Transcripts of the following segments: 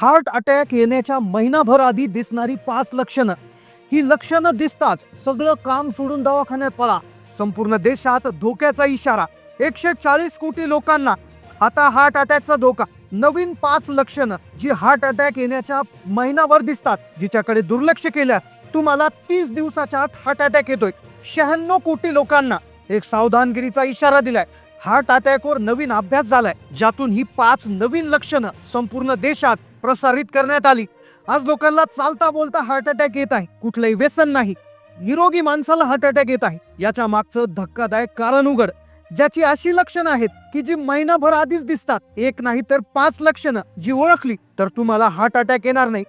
Heart attack येण्याच्या महिनाभर आधी दिसणारी पाच लक्षणं. ही लक्षणं दिसताच सगळं काम सोडून दवाखान्यात पळा. संपूर्ण देशात धोक्याचा इशारा. एकशे चाळीस कोटी लोकांना आता हार्ट अटॅकचा धोका. नवीन पाच लक्षणं जी हार्ट अटॅक येण्याच्या महिनाभर दिसतात जिच्याकडे दुर्लक्ष केल्यास तुम्हाला तीस दिवसाच्या आत हार्ट अटॅक येतोय. शहाण्णव कोटी लोकांना एक सावधानगिरीचा इशारा दिलाय. हार्ट अटॅकवर नवीन अभ्यास झालाय ज्यातून ही पाच नवीन लक्षणं संपूर्ण देशात प्रसारित करण्यात आली. आज लोकांना चालता बोलता हार्ट अटॅक येत आहे. कुठलंही व्यसन नाही. निरोगी माणसाला हार्ट अटॅक येत आहे. याच्या मागचं धक्कादायक कारण उघड. ज्याची अशी लक्षणं आहेत की जी महिनाभर आधीच दिसतात. एक नाही तर पाच लक्षणं. जी ओळखली तर तुम्हाला हार्ट अटॅक येणार नाही.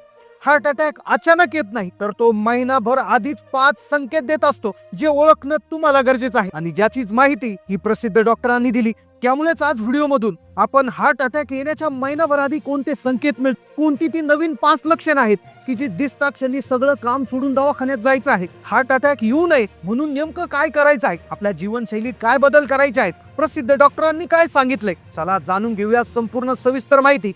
हार्ट अटॅक अचानक येत नाही तर तो महिनाभर आधीच पाच संकेत देत असतो. जे ओळखणं तुम्हाला गरजेचं आहे. आणि ज्याचीच माहिती ही प्रसिद्ध डॉक्टरांनी दिली. त्यामुळेच आज व्हिडिओमधून आपण हार्ट अटॅक येण्याच्या महिनाभर आधी कोणते संकेत मिळत कोणती ती नवीन पाच लक्षणं आहेत की जी दिसता क्षणी सगळं काम सोडून दवाखान्यात जायचं आहे. हार्ट अटॅक येऊ नये म्हणून नेमकं काय करायचं आहे? आपल्या जीवनशैलीत काय बदल करायचे आहेत? प्रसिद्ध डॉक्टरांनी काय सांगितलंय? चला जाणून घेऊया संपूर्ण सविस्तर माहिती.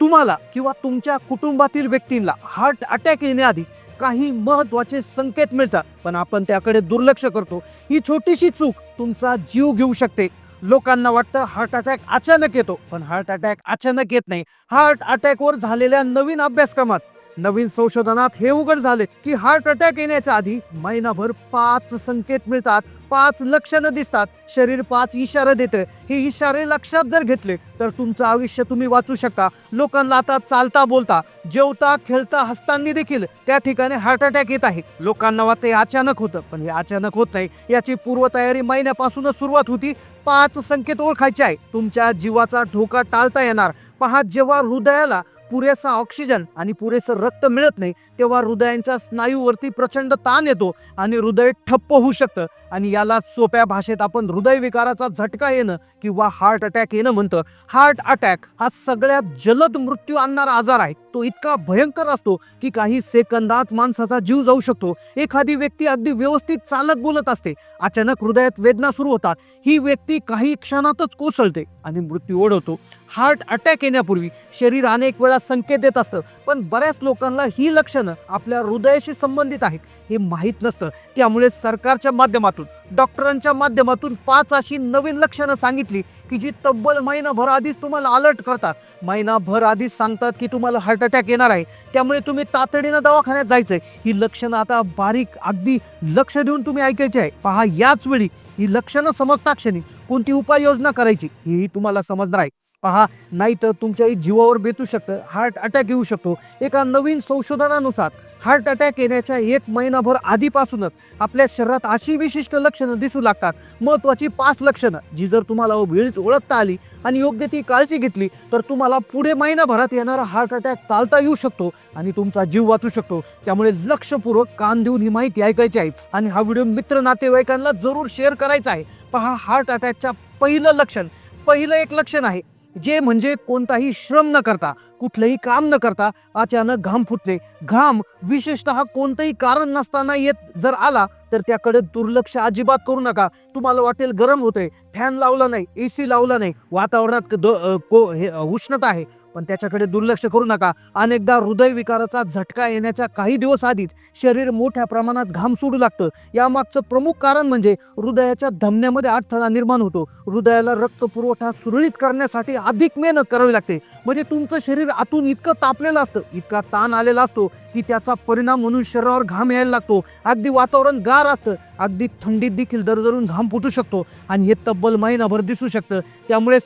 तुम्हाला किंवा तुमच्या कुटुंबातील व्यक्तींना हार्ट अटॅक येण्याआधी काही महत्त्वाचे संकेत मिळतात. पण आपण त्याकडे दुर्लक्ष करतो. ही छोटीशी चूक तुमचा जीव घेऊ शकते. लोकांना वाटतं हार्ट अटॅक अचानक येतो पण हार्ट अटॅक अचानक येत नाही. हार्ट अटॅकवर झालेल्या नवीन अभ्यासक्रमात नवीन संशोधनात हे उघड झाले की हार्ट अटॅक येण्याच्या आधी महिनाभर पाच संकेत मिळतात. पाच लक्षणं दिसतात. शरीर पाच इशारे देतं हे इशारे लक्षात जर घेतले तर तुमचं आयुष्य तुम्ही वाचू शकता. लोकांना आता चालता बोलता जेवता खेळता हसताना देखील त्या ठिकाणी हार्ट अटॅक येत आहे. लोकांना वाटतं हे अचानक होतं पण हे अचानक होत नाही. याची पूर्वतयारी महिन्यापासूनच सुरुवात होती. पाच संकेत ओळखायचे आहे. तुमच्या जीवाचा धोका टाळता येणार. पहा जेव्हा हृदयाला पुरेसा ऑक्सिजन आणि पुरेसं रक्त मिळत नाही तेव्हा हृदयांच्या स्नायूवरती प्रचंड ताण येतो आणि हृदय ठप्प होऊ शकतं. आणि याला सोप्या भाषेत आपण हृदयविकाराचा झटका येणं किंवा हार्ट अटॅक येणं म्हणतं. हार्ट अटॅक हा सगळ्यात जलद मृत्यू आणणारा आजार आहे. तो इतका भयंकर असतो की काही सेकंदात माणसाचा जीव जाऊ शकतो. एखादी व्यक्ती अगदी व्यवस्थित चालत बोलत असते. अचानक हृदयात वेदना सुरू होतात. ही व्यक्ती काही क्षणातच कोसळते आणि मृत्यू ओढवतो. हार्ट अटॅक येण्यापूर्वी शरीर अनेक वेळा संकेत देत असतं. पण बऱ्याच लोकांना ही लक्षणं आपल्या हृदयाशी संबंधित आहेत. हे माहीत नसतं. त्यामुळे सरकारच्या माध्यमातून डॉक्टरांच्या माध्यमातून पाच अशी नवीन लक्षणं सांगितली की जी तब्बल महिनाभर आधीच तुम्हाला अलर्ट करतात. महिनाभर आधीच सांगतात की तुम्हाला हार्ट अटॅक येणार आहे. त्यामुळे तुम्ही तातडीनं दवाखान्यात जायचंय. ही लक्षणं आता बारीक अगदी लक्ष देऊन तुम्ही ऐकायची आहे. पहा याच वेळी ही लक्षणं समजता क्षणी कोणती उपाययोजना करायची ही तुम्हाला समजणार आहे. पहा नाही तर तुमच्याही जीवावर बेतू शकतं हार्ट अटॅक येऊ शकतो. एका नवीन संशोधनानुसार हार्ट अटॅक येण्याच्या एक महिनाभर आधीपासूनच आपल्या शरीरात अशी विशिष्ट लक्षणं दिसू लागतात. महत्त्वाची पाच लक्षणं जी जर तुम्हाला वेळीच ओळखता आली आणि योग्य ती काळजी घेतली तर तुम्हाला पुढे महिनाभरात येणारा हार्ट अटॅक टाळता येऊ शकतो आणि तुमचा जीव वाचू शकतो. त्यामुळे लक्षपूर्वक कान देऊन ही माहिती ऐकायची आहे आणि हा व्हिडिओ मित्र नातेवाईकांना जरूर शेअर करायचा आहे. पहा हार्ट अटॅकच्या पहिलं लक्षण पहिलं एक लक्षण आहे जे म्हणजे कोणताही श्रम न करता कुठलंही काम न करता अचानक घाम फुटणे घाम विशेषतः कोणतंही कारण नसताना येत जर आला तर त्याकडे दुर्लक्ष अजिबात करू नका. तुम्हाला वाटेल गरम होतंय फॅन लावला नाही ए सी लावला नाही. वातावरणात द- को हे उष्णता आहे. पण त्याच्याकडे दुर्लक्ष करू नका. अनेकदा हृदयविकाराचा झटका येण्याच्या काही दिवस आधीच शरीर मोठ्या प्रमाणात घाम सोडू लागतं. यामागचं प्रमुख कारण म्हणजे हृदयाच्या धमन्यामध्ये अडथळा निर्माण होतो. हृदयाला रक्त पुरवठा सुरळीत करण्यासाठी अधिक मेहनत करावी लागते. म्हणजे तुमचं शरीर आतून इतकं तापलेलं असतं इतका ताण आलेला असतो की त्याचा परिणाम म्हणून शरीरावर घाम यायला लागतो. अगदी वातावरण गार असतं. अगदी थंडीत देखील दरदरून घाम फुटू शकतो. आणि हे तब्बल महिनाभर दिसू शकतं. त्यामुळे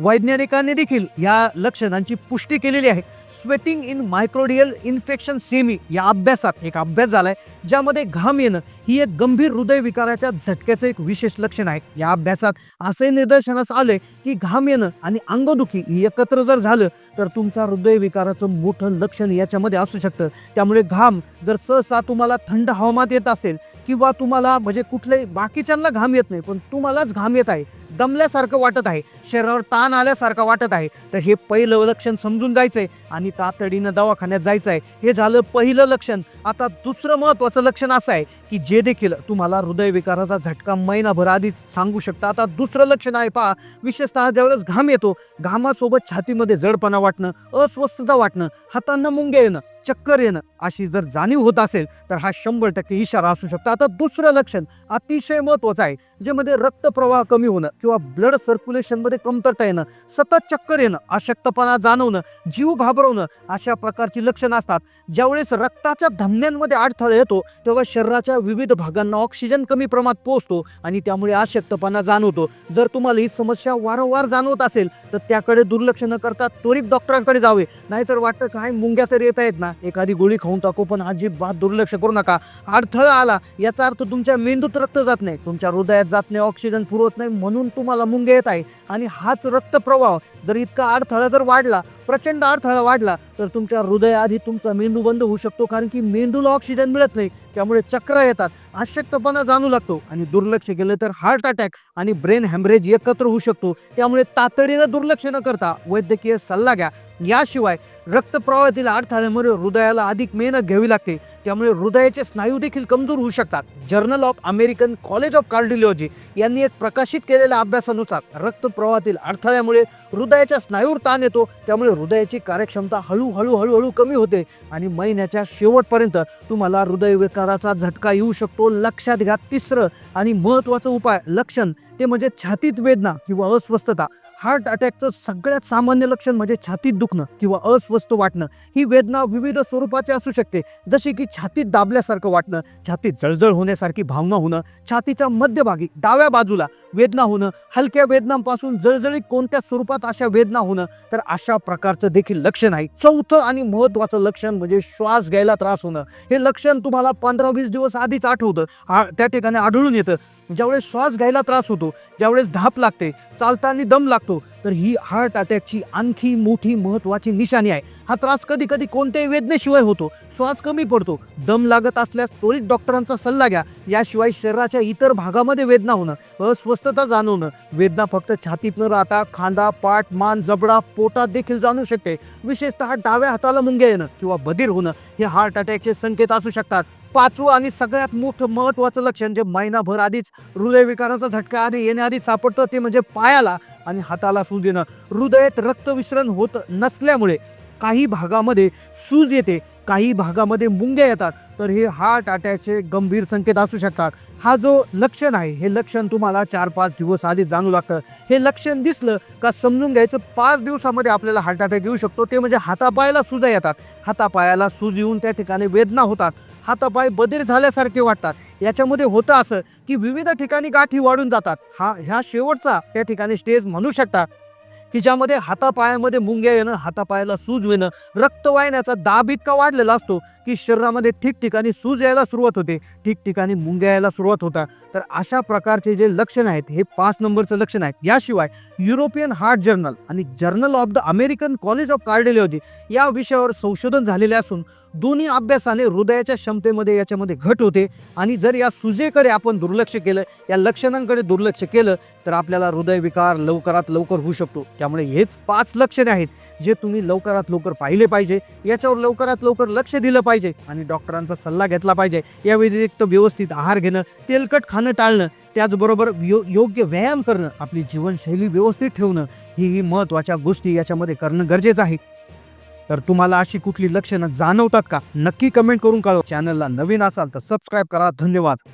वैज्ञानिकांनी देखील या लक्षणांची पुष्टी केलेली आहे. Sweating in myocardial infection semi या अभ्यासात एक अभ्यास झालाय ज्यामध्ये घाम येणं ही एक गंभीर हृदयविकाराच्या झटक्याचं एक विशेष लक्षण आहे. या अभ्यासात असे निदर्शनास आले की घाम येणं आणि अंगदुखी ही एकत्र जर झालं तर तुमचा हृदयविकाराचं मोठं लक्षण याच्यामध्ये असू शकतं. त्यामुळे घाम जर सहसा तुम्हाला थंड हवामानात येत असेल किंवा तुम्हाला म्हणजे कुठल्याही बाकीच्यांना घाम येत नाही पण तुम्हालाच घाम येत आहे दमल्यासारखं वाटत आहे शरीरावर ताण ताण आल्यासारखा वाटत आहे. तर हे पहिलं लक्षण समजून जायचंय आणि तातडीनं दवाखान्यात जायचं आहे हे झालं पहिलं लक्षण. आता दुसरं महत्वाचं लक्षण असं आहे की जे देखील तुम्हाला हृदयविकाराचा झटका महिनाभर आधीच सांगू शकता. आता दुसरं लक्षण आहे पहा. विशेषतः ज्यावेळेस घाम येतो घामासोबत छातीमध्ये जडपणा वाटणं अस्वस्थता वाटणं हातांना मुंग्या येणं. चक्कर येणं अशी जर जाणीव होत असेल तर हा शंभर टक्के इशारा असू शकतो. आता दुसरं लक्षण अतिशय महत्वाचं आहे ज्यामध्ये रक्तप्रवाह कमी होणं किंवा ब्लड सर्क्युलेशनमध्ये कमतरता येणं सतत चक्कर येणं अशक्तपणा जाणवणं जीव घाबरवणं अशा प्रकारची लक्षणं असतात. ज्यावेळेस रक्ताच्या धमन्यांमध्ये अडथळा येतो तेव्हा शरीराच्या विविध भागांना ऑक्सिजन कमी प्रमाणात पोहोचतो आणि त्यामुळे अशक्तपणा जाणवतो. जर तुम्हाला ही समस्या वारंवार जाणवत असेल तर त्याकडे दुर्लक्ष न करता त्वरित डॉक्टरांकडे जावे. नाहीतर वाटतं काय मुंग्या तर येत आहेत ना. एखादी गोळी खाऊन टाकू पण अजिबात दुर्लक्ष करू नका. अडथळा आला याचा अर्थ तुमच्या मेंदूत रक्त जात नाही. तुमच्या हृदयात जात नाही ऑक्सिजन पुरवत नाही म्हणून तुम्हाला मुंग येत आहे. आणि हाच रक्तप्रवाह जर इतका अडथळा जर वाढला प्रचंड अडथळा वाढला तर तुमच्या हृदयाआधी तुमचा मेंदू बंद होऊ शकतो कारण की मेंदूला ऑक्सिजन मिळत नाही त्यामुळे चक्र येतात. अशक्तपणा जाणू लागतो आणि दुर्लक्ष केलं तर हार्ट अटॅक आणि ब्रेन हॅमरेज एकत्र होऊ शकतो. त्यामुळे तातडीनं दुर्लक्ष न करता वैद्यकीय सल्ला घ्या. याशिवाय रक्तप्रवाहातील अडथळ्यामुळे हृदयाला अधिक मेहनत घ्यावी लागते. त्यामुळे हृदयाचे स्नायू देखील कमजोर होऊ शकतात. Journal of American College of Cardiology यांनी एक प्रकाशित केलेल्या अभ्यासानुसार रक्तप्रवाहातील अडथळ्यामुळे हृदयाच्या स्नायूवर ताण येतो. त्यामुळे हृदयाची कार्यक्षमता हळूहळू हळूहळू कमी होते आणि महिन्याच्या शेवटपर्यंत तुम्हाला हृदयविकाराचा झटका येऊ शकतो. लक्षात घ्या तिसरं आणि महत्त्वाचं उपाय लक्षण ते म्हणजे छातीत वेदना किंवा अस्वस्थता. हार्ट अटॅकचं सगळ्यात सामान्य लक्षण म्हणजे छातीत दुखणं किंवा अस्वस्थ वाटणं. ही वेदना विविध स्वरूपाची असू शकते. जशी की छातीत दाबल्यासारखं वाटणं छातीत जळजळ होण्यासारखी भावना होणं छातीच्या मध्यभागी डाव्या बाजूला वेदना होणं हलक्या वेदनांपासून जळजळीत कोणत्या स्वरूपात अशा वेदना होणं तर अशा प्रकारचं देखील लक्षण आहे. चौथं आणि महत्त्वाचं लक्षण म्हणजे श्वास घ्यायला त्रास होणं. हे लक्षण तुम्हाला पंधरा वीस दिवस आधीच आठवतं. आ- त्या ठिकाणी आढळून येतं. ज्यावेळेस श्वास घ्यायला त्रास होतो ज्यावेळेस धाप लागते चालताना दम लागतो तर ही हार्ट अटॅकची आणखी मोठी महत्त्वाची निशाणी आहे. हा त्रास कधी कधी कोणत्याही वेदनेशिवाय होतो. श्वास कमी पडतो. दम लागत असल्यास त्वरित डॉक्टरांचा सल्ला घ्या. याशिवाय शरीराच्या इतर भागामध्ये वेदना होणं अस्वस्थता जाणवणं वेदना फक्त छातीत न राहता खांदा पाठ मान जबडा पोटात देखील जाणू शकते. विशेषतः डाव्या हाताला मुंग्या येणं किंवा बधीर होणं हे हार्ट अटॅकचे संकेत असू शकतात. पाचवं आणि सगळ्यात मोठं महत्त्वाचं लक्षण जे महिनाभर आधीच हृदयविकाराचा झटका आणि येण्याआधी सापडतं ते म्हणजे पायाला आणि हाताला सूज येणं. हृदयात रक्तविश्रण होत नसल्यामुळे काही भागामध्ये सूज येते. काही भागामध्ये मुंग्या येतात तर हे हार्ट अटॅकचे गंभीर संकेत असू शकतात. हा जो लक्षण आहे हे लक्षण तुम्हाला चार पाच दिवस आधी जाणू लागतं. हे लक्षण दिसलं का समजून घ्यायचं पाच दिवसामध्ये आपल्याला हार्ट अटॅक येऊ शकतो. ते म्हणजे हातापायाला सुजा येतात. हातापायाला सूज येऊन त्या ठिकाणी वेदना होतात. हातापाय बधीर झाल्यासारखे वाटतात. याच्यामध्ये होतं असं की विविध ठिकाणी गाठी वाढून जातात. हा ह्या शेवटचा त्या ठिकाणी स्टेज म्हणू शकता. की ज्यामध्ये हातापायामध्ये मुंग्या येणं हातापायाला सूज येणं रक्त वाहिन्याचा दाब इतका वाढलेला असतो की शरीरामध्ये ठिकठिकाणी सूज यायला सुरुवात होते. ठिकठिकाणी मुंग्या यायला सुरुवात होता तर अशा प्रकारचे जे लक्षण आहेत हे पाच नंबरचं लक्षण आहेत. याशिवाय युरोपियन हार्ट जर्नल आणि Journal of the American College of Cardiology या विषयावर संशोधन झालेले असून दोन्ही अभ्यासाने हृदयाच्या क्षमतेमध्ये याच्यामध्ये घट होते. आणि जर या सुजेकडे आपण दुर्लक्ष केलं या लक्षणांकडे दुर्लक्ष केलं तर आपल्याला हृदयविकार लवकरात लवकर होऊ शकतो. त्यामुळे हेच पाच लक्षणे आहेत जे तुम्ही लवकरात लवकर पाहिले पाहिजे. याच्यावर लवकरात लवकर लक्ष दिलं पाहिजे आणि डॉक्टरांचा सल्ला घेतला पाहिजे. या व्यतिरिक्त व्यवस्थित आहार घेणं तेलकट खाणं टाळणं त्याचबरोबर यो योग्य व्यायाम करणं आपली जीवनशैली व्यवस्थित ठेवणं ही ही महत्त्वाच्या गोष्टी याच्यामध्ये करणं गरजेचं आहे. तर तुम्हाला अशी कुठली लक्षणं जाणवतात का? नक्की कमेंट करून कळव. चॅनलला नवीन असाल तर सबस्क्राईब करा. धन्यवाद.